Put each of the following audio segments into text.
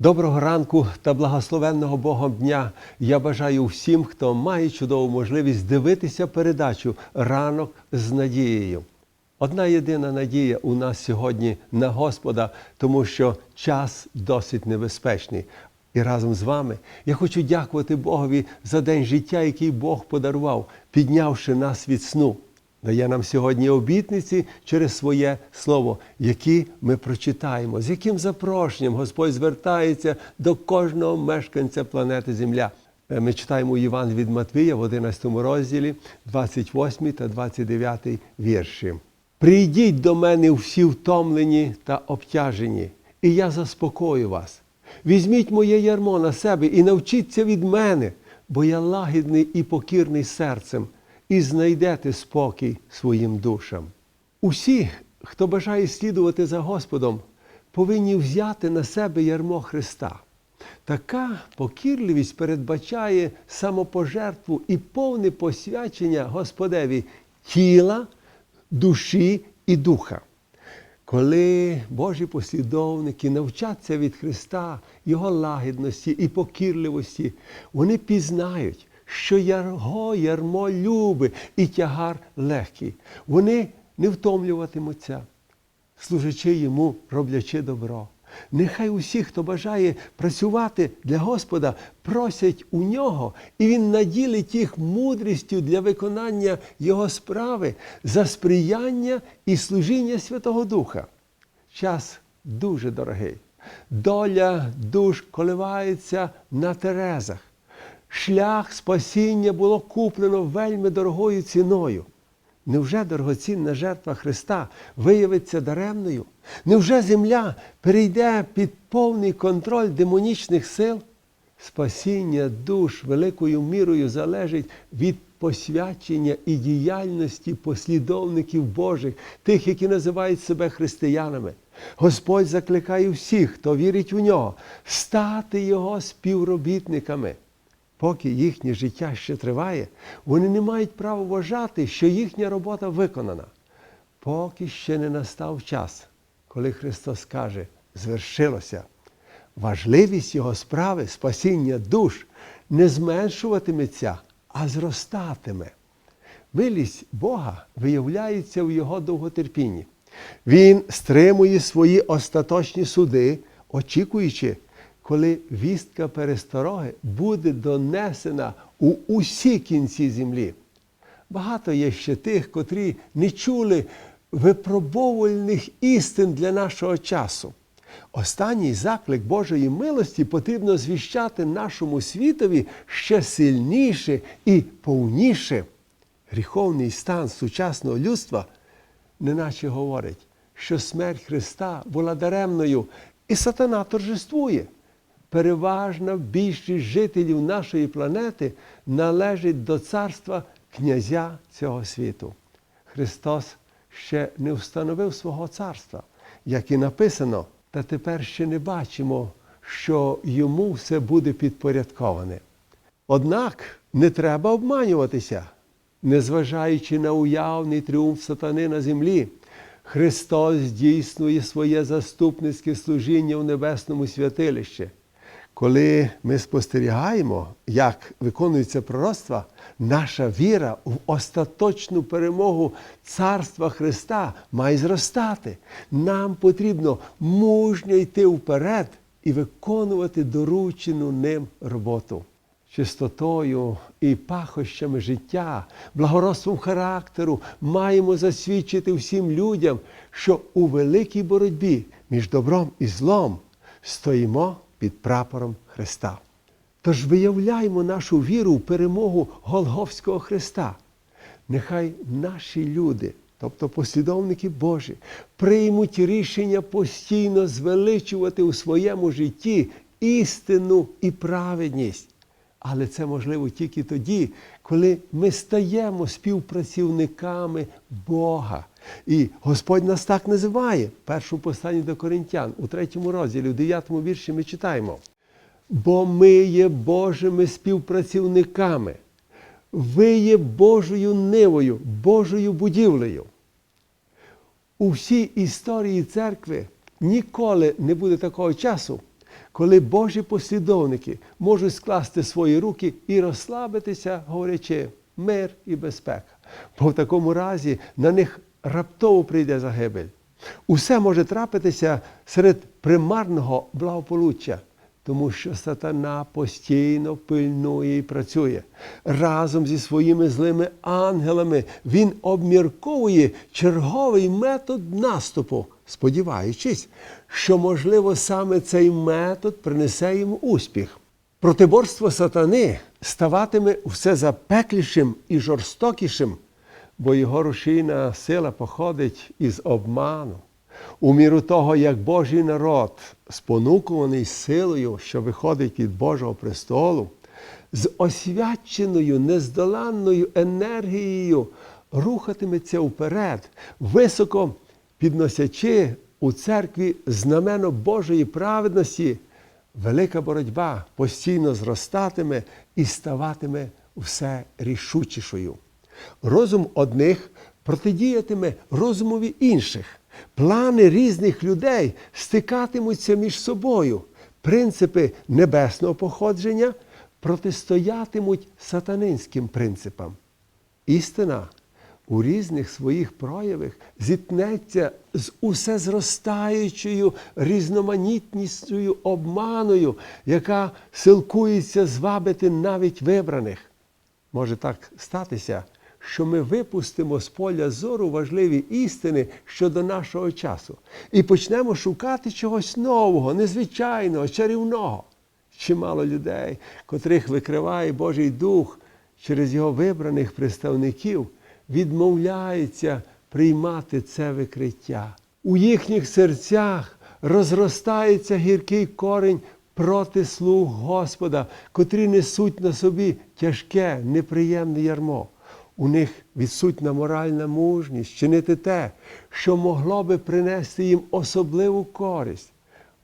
Доброго ранку та благословенного Богом дня. Я бажаю всім, хто має чудову можливість дивитися передачу ранок з надією. Одна єдина надія у нас сьогодні на Господа, тому що час досить небезпечний. І разом з вами я хочу дякувати Богові за день життя, який Бог подарував, піднявши нас від сну. Дає нам сьогодні обітниці через своє слово, які ми прочитаємо, з яким запрошенням Господь звертається до кожного мешканця планети Земля. Е, Ми читаємо Іван від Матвія в 11 розділі, 28 та 29 вірші. Прийдіть до мене всі втомлені та обтяжені, і я заспокою вас. Візьміть моє ярмо на себе і навчіться від мене, бо я лагідний і покірний серцем, і знайдете спокій своїм душам. Усі, хто бажає слідувати за Господом, повинні взяти на себе ярмо Христа. Така покірливість передбачає самопожертву і повне посвячення Господеві тіла, душі і духа. Коли Божі послідовники навчаться від Христа Його лагідності і покірливості, вони пізнають, що Його ярмо любить і тягар легкий. Вони не втомлюватимуться, служачи йому, роблячи добро. Нехай усі, хто бажає працювати для Господа, просять у нього, і Він наділить їх мудрістю для виконання Його справи за сприяння і служіння Святого Духа. Час дуже дорогий. Доля душ коливається на терезах. Шлях спасіння було куплено вельми дорогою ціною. Невже дорогоцінна жертва Христа виявиться даремною? Невже земля перейде під повний контроль демонічних сил? Спасіння душ великою мірою залежить від посвячення і діяльності послідовників Божих, тих, які називають себе християнами. Господь закликає всіх, хто вірить у нього, стати його співробітниками. Поки їхнє життя ще триває, вони не мають права вважати, що їхня робота виконана. Поки ще не настав час, коли Христос каже, звершилося. Важливість Його справи, спасіння душ, не зменшуватиметься, а зростатиме. Милість Бога виявляється в Його довготерпінні. Він стримує свої остаточні суди, очікуючи, коли вістка перестороги буде донесена у усі кінці землі. Багато є ще тих, котрі не чули випробовувальних істин для нашого часу. Останній заклик Божої милості потрібно звіщати нашому світові ще сильніше і повніше. Гріховний стан сучасного людства неначе говорить, що смерть Христа була даремною, і сатана торжествує. Переважна більшість жителів нашої планети належить до царства князя цього світу. Христос ще не встановив свого царства, як і написано, та тепер ще не бачимо, що йому все буде підпорядковане. Однак не треба обманюватися, незважаючи на уявний тріумф сатани на землі. Христос здійснює своє заступницьке служіння в небесному святилищі. Коли ми спостерігаємо, як виконується пророцтва, наша віра в остаточну перемогу Царства Христа має зростати. Нам потрібно мужньо йти вперед і виконувати доручену ним роботу. Чистотою і пахощами життя, благородством характеру маємо засвідчити всім людям, що у великій боротьбі між добром і злом стоїмо під прапором Христа. Тож виявляємо нашу віру в перемогу Голговського Христа. Нехай наші люди, тобто послідовники Божі, приймуть рішення постійно звеличувати у своєму житті істину і праведність. Але це можливо тільки тоді, коли ми стаємо співпрацівниками Бога. І Господь нас так називає. Першу посланні до Коринтян у третьому розділі, у дев'ятому вірші ми читаємо. Бо ми є Божими співпрацівниками. Ви є Божою нивою, Божою будівлею. У всій історії церкви ніколи не буде такого часу, коли Божі послідовники можуть скласти свої руки і розслабитися, говорячи мир і безпека. Бо в такому разі на них раптово прийде загибель. Усе може трапитися серед примарного благополуччя, тому що сатана постійно пильнує і працює. Разом зі своїми злими ангелами він обмірковує черговий метод наступу, сподіваючись, що, можливо, саме цей метод принесе йому успіх. Протиборство сатани ставатиме все запеклішим і жорстокішим, бо його рушійна сила походить із обману. У міру того, як Божий народ, спонукуваний силою, що виходить від Божого престолу, з освяченою нездоланною енергією рухатиметься вперед, високо підносячи у церкві знамено Божої праведності, велика боротьба постійно зростатиме і ставатиме все рішучішою. Розум одних протидіятиме розумові інших. Плани різних людей стикатимуться між собою. Принципи небесного походження протистоятимуть сатанинським принципам. Істина у різних своїх проявах зіткнеться з усе зростаючою різноманітністю обманою, яка силкується звабити навіть вибраних. Може так статися, що ми випустимо з поля зору важливі істини щодо нашого часу і почнемо шукати чогось нового, незвичайного, чарівного. Чимало людей, котрих викриває Божий Дух через його вибраних представників, відмовляються приймати це викриття. У їхніх серцях розростається гіркий корінь проти слуг Господа, котрі несуть на собі тяжке, неприємне ярмо. У них відсутня моральна мужність чинити те, що могло би принести їм особливу користь.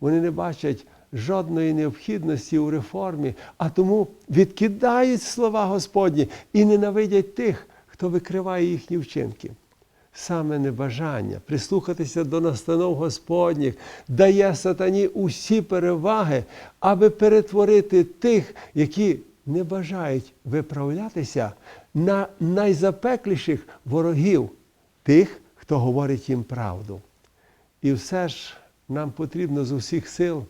Вони не бачать жодної необхідності у реформі, а тому відкидають слова Господні і ненавидять тих, хто викриває їхні вчинки. Саме небажання прислухатися до настанов Господніх дає сатані усі переваги, аби перетворити тих, які не бажають виправлятися, на найзапекліших ворогів, тих, хто говорить їм правду. І все ж нам потрібно з усіх сил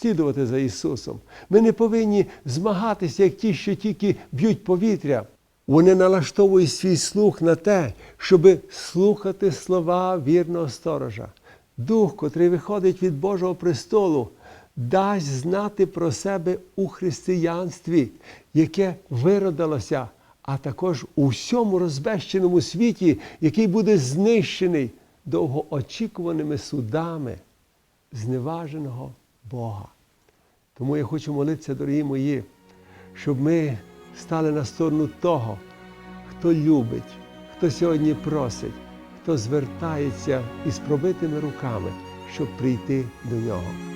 слідувати за Ісусом. Ми не повинні змагатися, як ті, що тільки б'ють повітря. Вони налаштовують свій слух на те, щоби слухати слова вірного сторожа. Дух, котрий виходить від Божого престолу, дасть знати про себе у християнстві, яке виродилося, а також у всьому розбещеному світі, який буде знищений довгоочікуваними судами зневаженого Бога. Тому я хочу молитися, дорогі мої, щоб ми стали на сторону того, хто любить, хто сьогодні просить, хто звертається із пробитими руками, щоб прийти до нього.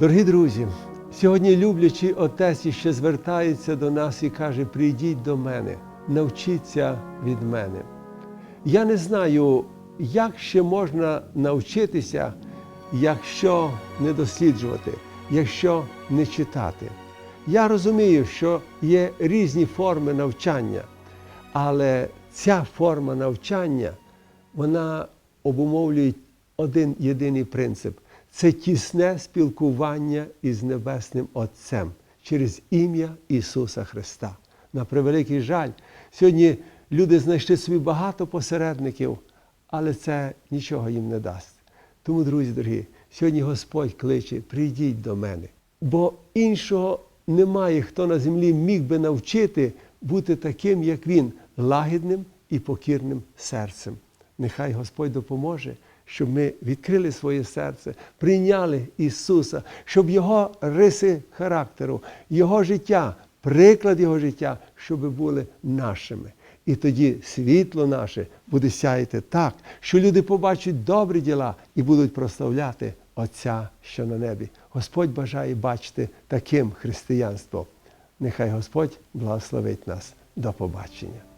Дорогі друзі, сьогодні люблячий отець іще звертається до нас і каже: прийдіть до мене, навчіться від мене. Я не знаю, як ще можна навчитися, якщо не досліджувати, якщо не читати. Я розумію, що є різні форми навчання, але ця форма навчання, вона обумовлює один єдиний принцип це тісне спілкування із Небесним Отцем через ім'я Ісуса Христа. На превеликий жаль, сьогодні люди знайшли собі багато посередників, але це нічого їм не дасть. Тому, друзі дорогі, сьогодні Господь кличе, прийдіть до мене, бо іншого немає, хто на землі міг би навчити бути таким, як Він, лагідним і покірним серцем. Нехай Господь допоможе, щоб ми відкрили своє серце, прийняли Ісуса, щоб Його риси характеру, Його життя, приклад Його життя, щоб були нашими. І тоді світло наше буде сяяти так, що люди побачать добрі діла і будуть прославляти Отця, що на небі. Господь бажає бачити таким християнством. Нехай Господь благословить нас. До побачення.